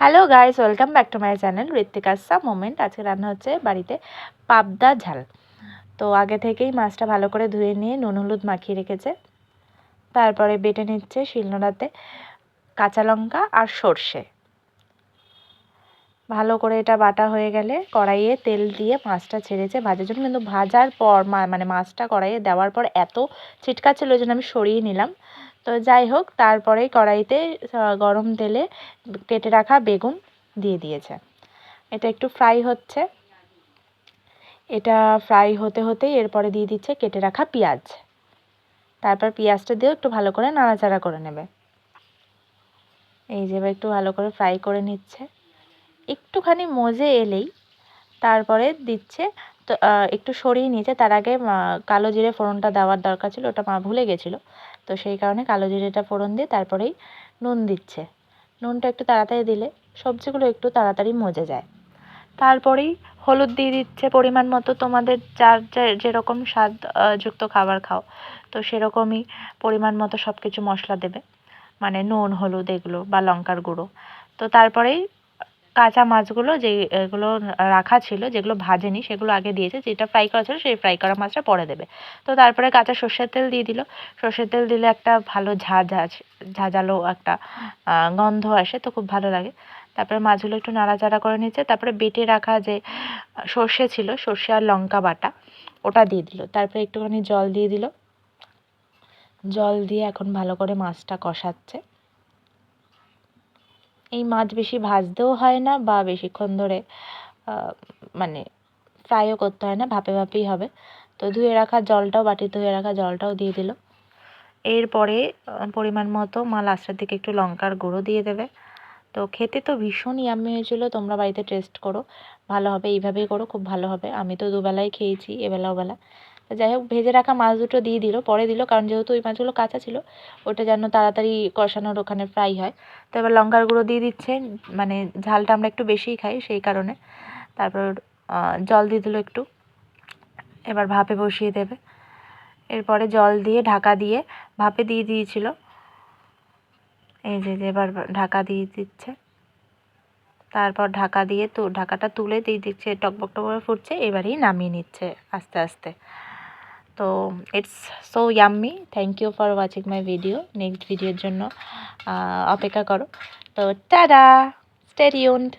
Hello guys welcome back to my channel ঋত্বিকাসা moment আজকে রান্না হচ্ছে বাড়িতে পাবদা ঝাল। তো আগে থেকেই মাছটা ভালো করে ধুয়ে নিয়ে নুন, হলুদ মাখিয়ে রেখেছে। তারপরে বেটে নিচ্ছে শিলনোড়াতে কাঁচা লঙ্কা আর সর্ষে। ভালো করে এটা বাটা হয়ে গেলে কড়াইয়ে তেল দিয়ে মাছটা ছেড়েছে, ভাজার জন্য। কিন্তু ভাজার পর মানে মাছটা কড়াইয়ে দেওয়ার পর এত ছিটকাচ্ছিল ওই জন্য আমি সরিয়ে নিলাম। তো যাই হোক, তারপরে কড়াইতে গরম তেলে কেটে রাখা বেগুন দিয়ে দিয়েছে। এটা একটু ফ্রাই হচ্ছে। এটা ফ্রাই হতে হতেই এরপরে দিয়ে দিচ্ছে কেটে রাখা পেঁয়াজ। তারপর পেঁয়াজটা দিয়েও একটু ভালো করে নাড়াচাড়া করে নেবে। এই যে একটু ভালো করে ফ্রাই করে নিচ্ছে। একটুখানি মজে এলেই তারপরে দিচ্ছে, তো একটু সরিয়ে নিয়েছে। তার আগে কালো জিরে ফোড়নটা দেওয়ার দরকার ছিল, ওটা মা ভুলে গেছিল। তো সেই কারণে কালো জিরেটা ফোড়ন দিয়ে তারপরেই নুন দিচ্ছে। নুনটা একটু তাড়াতাড়ি দিলে সবজিগুলো একটু তাড়াতাড়ি মজে যায়। তারপরেই হলুদ দিয়ে দিচ্ছে পরিমাণ মতো। তোমাদের যার যেরকম স্বাদ যুক্ত খাবার খাও, তো সেরকমই পরিমাণ মতো সব কিছু মশলা দেবে। মানে নুন, হলুদ এগুলো বা লঙ্কার গুঁড়ো। তো তারপরেই কাঁচা মাছগুলো যেগুলো রাখা ছিল, যেগুলো ভাজেনি, সেগুলো আগে দিয়েছে। যেটা ফ্রাই করা ছিল, সেই ফ্রাই করা মাছটা পরে দেবে। তো তারপরে কাঁচা সর্ষের তেল দিয়ে দিল। সর্ষের তেল দিলে একটা ভালো ঝাঁঝ ঝাঁঝালো একটা গন্ধ আসে, তো খুব ভালো লাগে। তারপরে মাছগুলো একটু নাড়াচাড়া করে নিচ্ছে। তারপরে বেটে রাখা যে সর্ষে ছিল, সর্ষে আর লঙ্কা বাটা, ওটা দিয়ে দিল। তারপরে একটুখানি জল দিয়ে দিল। জল দিয়ে এখন ভালো করে মাছটা কষাচ্ছে। এই মাছ বেশি ভাজতেও হয় না বা বেশিক্ষণ ধরে মানে ফ্রাইও করতে হয় না, ভাপে ভাপেই হবে। তো ধুয়ে রাখা জলটাও বাটি ধুয়ে রাখা জলটাও দিয়ে দিল। এরপরে পরিমাণ মতো মা লাস্টের দিকে একটু লঙ্কার গুঁড়ো দিয়ে দেবে। তো খেতে তো ভীষণ ইয়াম্মি হয়েছিলো, তোমরা বাড়িতে টেস্ট করো। ভালো হবে, এইভাবেই করো, খুব ভালো হবে। আমি তো দুবেলাই খেয়েছি, এবেলা ওবেলা। যাই হোক, ভেজে রাখা মাছ দুটো দিয়ে দিল, পরে দিল, কারণ যেহেতু ওই মাছগুলো কাঁচা ছিল, ওটা যেন তাড়াতাড়ি কষানোর ওখানে ফ্রাই হয়। তো এবার লঙ্কার গুঁড়ো দিয়ে দিচ্ছে মানে ঝালটা আমরা একটু বেশিই খাই সেই কারণে। তারপর জল দিয়ে দিল একটু। এবার ভাপে বসিয়ে দেবে। এরপরে জল দিয়ে ঢাকা দিয়ে ভাপে দিয়ে দিয়েছিল। এই যে এবার ঢাকা দিয়ে দিচ্ছে। তারপর ঢাকা দিয়ে তো, ঢাকাটা তুলে দিয়ে দিচ্ছে, টকবক টকবক ফুটছে, এবারেই নামিয়ে নিচ্ছে আস্তে আস্তে। তো it's so yummy thank you for watching my video next ভিডিওর জন্য অপেক্ষা করো। তো টাডা স্টেডিউন্ড